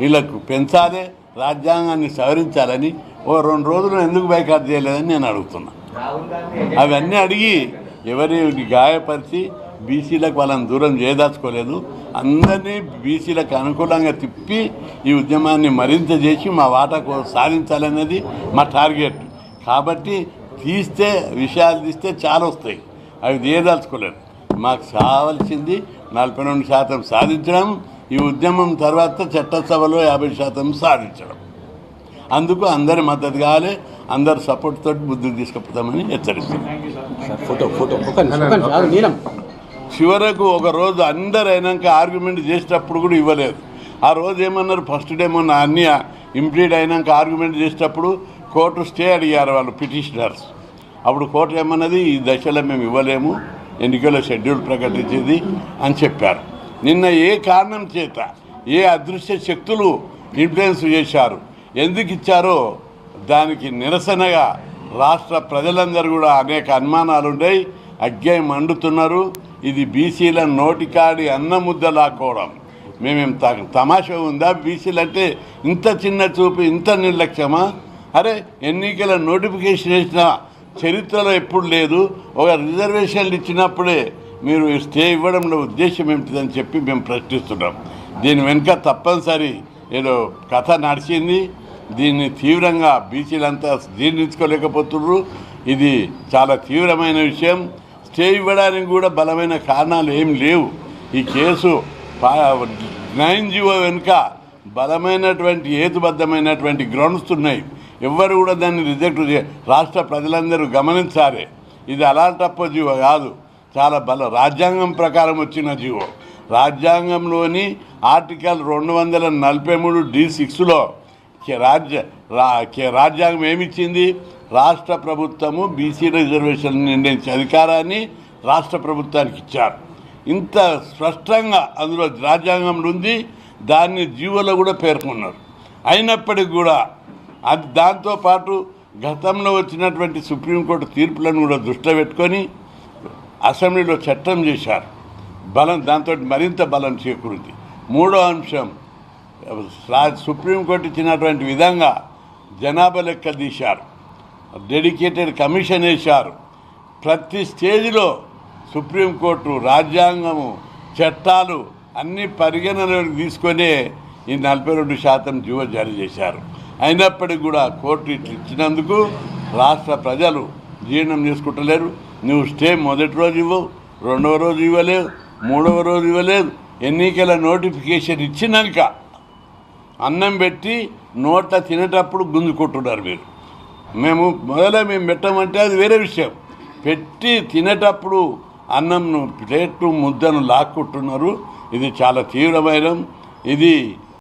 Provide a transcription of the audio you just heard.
వీళ్ళకు పెంచాలి రాజ్యాంగాన్ని సవరించాలని ఓ రెండు రోజులు ఎందుకు బైకాట్ చేయలేదని నేను అడుగుతున్నా. అవన్నీ అడిగి ఎవరిని గాయపరిచి బీసీలకు వాళ్ళని దూరం చేయదలుచుకోలేదు. అందరినీ బీసీలకు అనుకూలంగా తిప్పి ఈ ఉద్యమాన్ని మరింత చేసి మా వాటాకు సాధించాలన్నది మా టార్గెట్. కాబట్టి తీస్తే విషయాలు తీస్తే చాలా వస్తాయి. అవి తీయదలుచుకోలేదు. మాకు కావాల్సింది నలభై రెండు శాతం సాధించడం ఈ ఉద్యమం తర్వాత చట్టసభలో యాభై శాతం సాధించడం. అందుకు అందరి మద్దతు కావాలి అందరి సపోర్ట్ తోటి బుద్ధులు తీసుకుపోతామని హెచ్చరిస్తున్నాం చివరకు ఒక రోజు అందరు అయినాక ఆర్గ్యుమెంట్ చేసేటప్పుడు కూడా ఇవ్వలేదు. ఆ రోజు ఏమన్నారు? ఫస్ట్ డే మొన్న అన్ని ఇంప్లీడ్ అయినాక ఆర్గ్యుమెంట్ చేసేటప్పుడు కోర్టు స్టే అడిగారు వాళ్ళు పిటిషనర్స్ అప్పుడు కోర్టు ఏమన్నది? ఈ దశలో మేము ఇవ్వలేము ఎన్నికల షెడ్యూల్ ప్రకటించేది అని చెప్పారు. నిన్న ఏ కారణం చేత ఏ అదృశ్య శక్తులు ఇన్ఫ్లుయెన్స్ చేశారు ఎందుకు ఇచ్చారో దానికి నిరసనగా రాష్ట్ర ప్రజలందరూ కూడా అనేక అనుమానాలు ఉన్నాయి. అగ్గాయి మండుతున్నారు. ఇది బీసీల నోటికాడి అన్న ముద్ద లాక్కోవడం. మేమేం త- తమాషా ఉందా? బీసీలు అంటే ఇంత చిన్న చూపు ఇంత నిర్లక్ష్యమా? అరే ఎన్నికల నోటిఫికేషన్ ఇచ్చిన చరిత్రలో ఎప్పుడు లేదు. ఒక రిజర్వేషన్లు ఇచ్చినప్పుడే మీరు స్టే ఇవ్వడంలో ఉద్దేశం ఏమిటిదని చెప్పి మేము ప్రశ్నిస్తున్నాం. దీని వెనుక తప్పనిసరి ఏదో కథ నడిచింది. దీన్ని తీవ్రంగా బీసీలంతా జీర్ణించుకోలేకపోతున్నారు. ఇది చాలా తీవ్రమైన విషయం. స్టే ఇవ్వడానికి కూడా బలమైన కారణాలు ఏం లేవు. ఈ కేసు నైన్ జీవో వెనుక బలమైనటువంటి హేతుబద్ధమైనటువంటి గ్రౌండ్స్ ఉన్నాయి. ఎవ్వరు కూడా దాన్ని రిజెక్ట్ చే రాష్ట్ర ప్రజలందరూ గమనించాలి ఇది అలాంటప్ప జీవో కాదు. చాలా బల రాజ్యాంగం ప్రకారం వచ్చిన జీవో. రాజ్యాంగంలోని ఆర్టికల్ రెండు వందల నలభై మూడు డి సిక్స్లో రాజ్య కే- రాజ్యాంగం ఏమిచ్చింది? రాష్ట్ర ప్రభుత్వము బీసీ రిజర్వేషన్ నిర్ణయించే అధికారాన్ని రాష్ట్ర ప్రభుత్వానికి ఇచ్చారు. ఇంత స్పష్టంగా అందులో రాజ్యాంగంలో ఉంది దాన్ని జీవోలో కూడా పేర్కొన్నారు. అయినప్పటికీ కూడా అది దాంతోపాటు గతంలో వచ్చినటువంటి సుప్రీంకోర్టు తీర్పులను కూడా దృష్టిలో పెట్టుకొని అసెంబ్లీలో చట్టం చేశారు. బలం దాంతో మరింత బలం చేకూరింది. మూడో అంశం సుప్రీంకోర్టు ఇచ్చినటువంటి విధంగా జనాభా లెక్క తీశారు. డెడికేటెడ్ కమిషన్ వేశారు. ప్రతి స్టేజ్లో సుప్రీంకోర్టు రాజ్యాంగము చట్టాలు అన్ని పరిగణనలోకి తీసుకొని ఈ నలభై రెండు శాతం జీవో జారీ చేశారు. అయినప్పటికీ కూడా కోర్టు ఇచ్చినందుకు రాష్ట్ర ప్రజలు జీర్ణం చేసుకుంటలేరు. నువ్వు స్టే మొదటి రోజు ఇవ్వవు రెండవ రోజు ఇవ్వలేవు మూడవ రోజు ఇవ్వలేదు. ఎన్నికల నోటిఫికేషన్ ఇచ్చినాక అన్నం పెట్టి నోట్ల తినేటప్పుడు గుంజుకుంటున్నారు మీరు. మేము మొదలే మేము పెట్టమంటే అది వేరే విషయం. పెట్టి తినేటప్పుడు అన్నంను ప్లేటు ముద్దను లాక్కుంటున్నారు. ఇది చాలా తీవ్రమైన ఇది